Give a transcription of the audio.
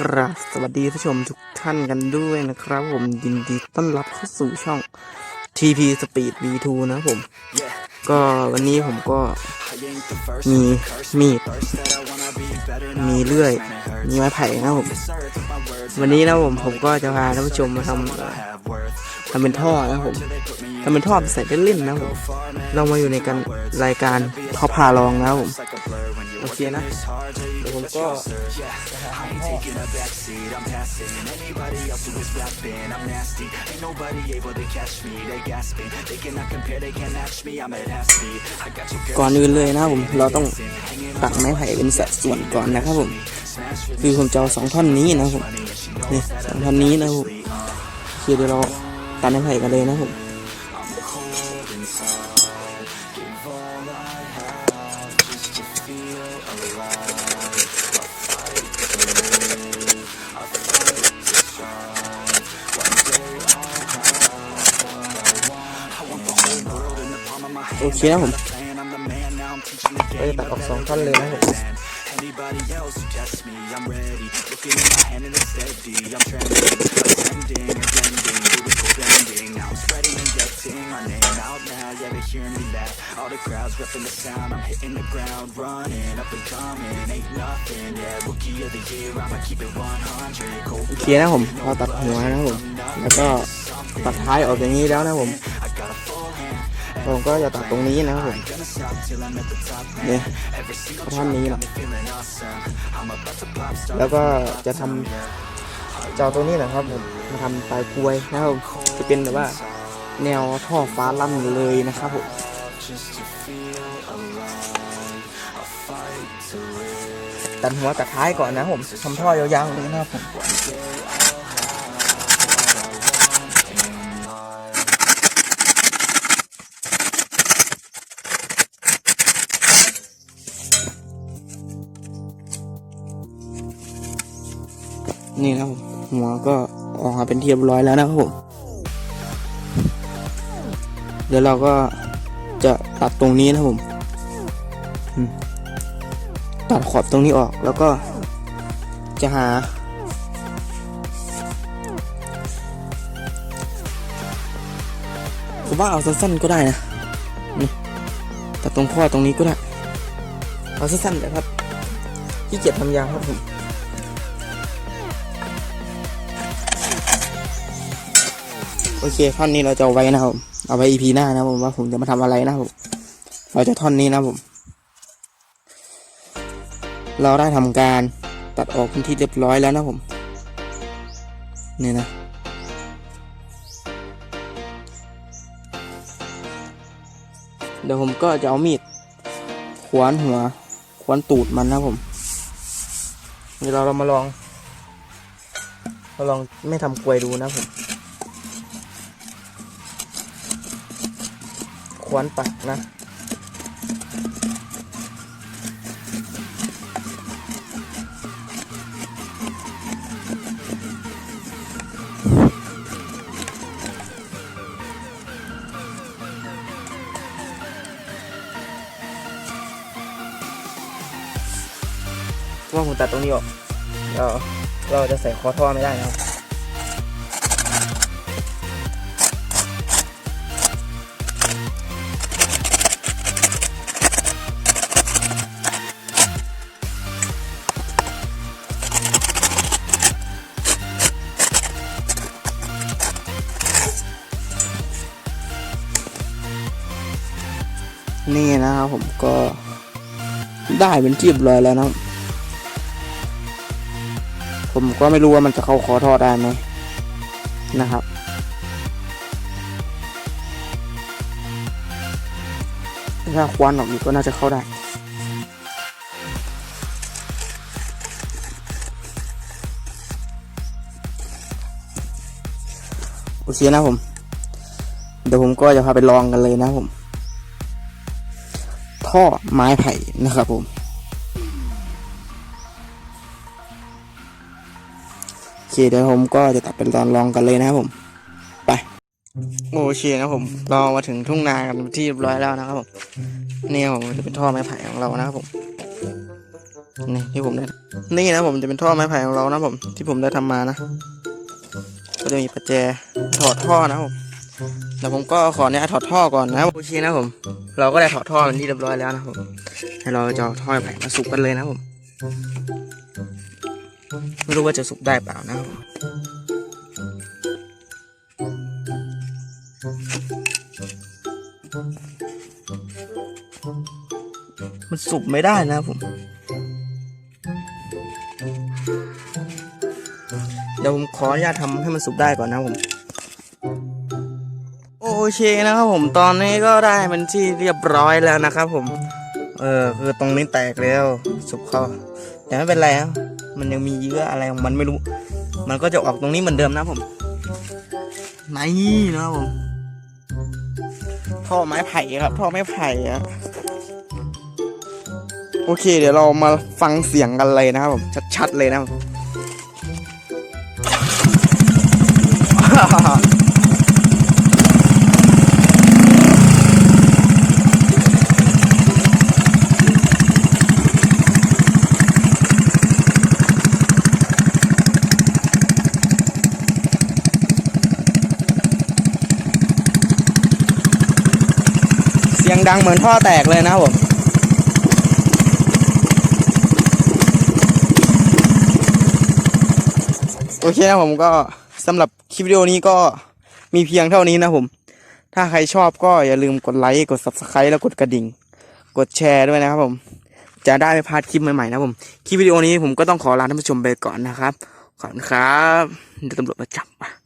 กราบสวัสดีท่านผู้ชมทุกท่านกันด้วยนะครับ ผมยินดีต้อนรับเข้าสู่ช่อง TP Speed V2 นะผม ก็วันนี้ผมก็มีมีด มีเลื่อย มีไม้ไผ่นะผม วันนี้นะผมผมก็จะพาท่านผู้ชมมาทำทำเป็นท่อนะผมทำเป็นท่อใส่เล่นๆนะผมเรามาอยู่ในการรายการท่อพาลองนะผม โอเคนะเดี๋ยวผมก็ก่อนอื่นเลยนะผมเราต้องตัดไม้ไผ่เป็นสัดส่วนก่อนนะครับผมคือผมจะเอาสองท่อนนี้นะผมนี่สองท่อนนี้นะผมโอเดี๋ยวเราตัดไม้ไผ่กันเลยนะผม โอเคนะผมเราจะตัดออกสองท่อนเลยนะครับผม Anybody else who tests me, I'm ready. Looking in my hand and it's steady. I'm trending, ascending, ascending, lyrical bending. Now I'm spreading and getting my name out now. Yeah, they hear me laugh. All the crowds repping the sound. I'm hitting the ground, running up and coming. Ain't nothing, yeah. Rookie of the year, I'ma keep it 100. Cold โอเคนะผมเราตัดหัวนะครับผมแล้วก็ตัดท้ายออกอย่างนี้แล้วนะครับผม ผมก็จะตัดตรงนี้นะครับผมเนี่ยท่อนนี้นะแล้วก็จะทำจอาตัวนี้นะครับผมมาทำปลายกล้วยนะครับจะเป็นแบบว่าแนวท่อฟ้าลั่นเลยนะครับผมตัดหัวตัดท้ายก่อนนะผมทำท่อยาวๆเลยนะครับผม นี่นะผมหัวก็ออกมาเป็นที่เรียบร้อยแล้วนะครับผมเดี๋ยวเราก็จะตัดตรงนี้นะผมตัดขอบตรงนี้ออกแล้วก็จะหา ผมว่าเอาสั้นๆก็ได้นะตัดตรงข้อตรงนี้ก็ได้ เอาสั้นๆเลยครับขี้เกียจทำยาวครับผม โอเคท่อนนี้เราจะเอาไว้นะครับ เอาไว้ EP หน้านะผมว่าผมจะมาทำอะไรนะครับผมเราจะท่อนนี้นะผม เราได้ทำการตัดออกเป็นที่เรียบร้อยแล้วนะผมนี่นะเดี๋ยวผมก็จะเอามีดขวานหัวขวานตูดมันนะผมเดี๋ยวเราเรามาลอง มาลองไม่ทำกลวยดูนะผม ควนปักนะ ว่าผมตัดตรงนี้ออกเราเราจะใส่คอท่อไม่ได้นะครับ นี่นะครับผมก็ได้เป็นที่เรียแล้วนะ ผมก็ไม่รู้ว่ามันจะเข้าคอท่อได้ไหมนะครับ ถ้าควันออกอีกก็น่าจะเข้าได้โอเคนะผม เดี๋ยวผมก็จะพาไปลองกันเลยนะผม ท่อไม้ไผ่นะครับผม โอเคเดี๋ยวผมก็จะตัดเป็นตอนลองกันเลยนะครับผม ไป โอเคนะผมเรามาถึงทุ่งนากันที่เรียบร้อยแล้วนะครับผมนี่ผมจะเป็นท่อไม้ไผ่ของเรานะครับผมนี่ที่ผมได้นี่นะผมจะเป็นท่อไม้ไผ่ของเรานะผมที่ผมได้ทำมานะก็จะมีประแจถอดท่อนะผม เดี๋ยวผมก็ขอเนี่ยถอดท่อก่อนนะโอเคนะผม เราก็ได้ถอดท่อเป็นที่เรียบร้อยแล้วนะผมให้เราจะเอาท่อไผ่มาสุกกันเลยนะผมไม่รู้ว่าจะสุกได้เปล่านะผมมันสุกไม่ได้นะผม เดี๋ยวผมขออนุญาตทำให้มันสุกได้ก่อนนะผม เคนะครับผมตอนนี้ก็ได้เป็นที่เรียบร้อยแล้วนะครับผม เออคือตรงนี้แตกแล้วสุกเขาแต่ไม่เป็นไรครับมันยังมีเยื่ออะไรของมันไม่รู้ มันก็จะออกตรงนี้เหมือนเดิมนะผมนี่นะครับผมท่อไม้ไผ่ครับท่อไม้ไผ่อะโอเค เดี๋ยวเรามาฟังเสียงกันเลยนะครับผม ชัดๆเลยนะครับ สียงดังเหมือนท่อแตกเลยนะครับผมโอเคนะผมก็สำหรับคลิปวิดีโอนี้ก็มีเพียงเท่านี้นะผม ถ้าใครชอบก็อย่าลืมกดไลค์กด subscribe แล้วกดกระดิ่ง กดแชร์ด้วยนะครับผม จะได้ไม่พลาดคลิปใหม่ๆนะผม คลิปวิดีโอนี้ผมก็ต้องขอลาท่านผู้ชมไปก่อนนะครับ ขอบคุณครับเดี๋ยวตำรวจมาจับอะ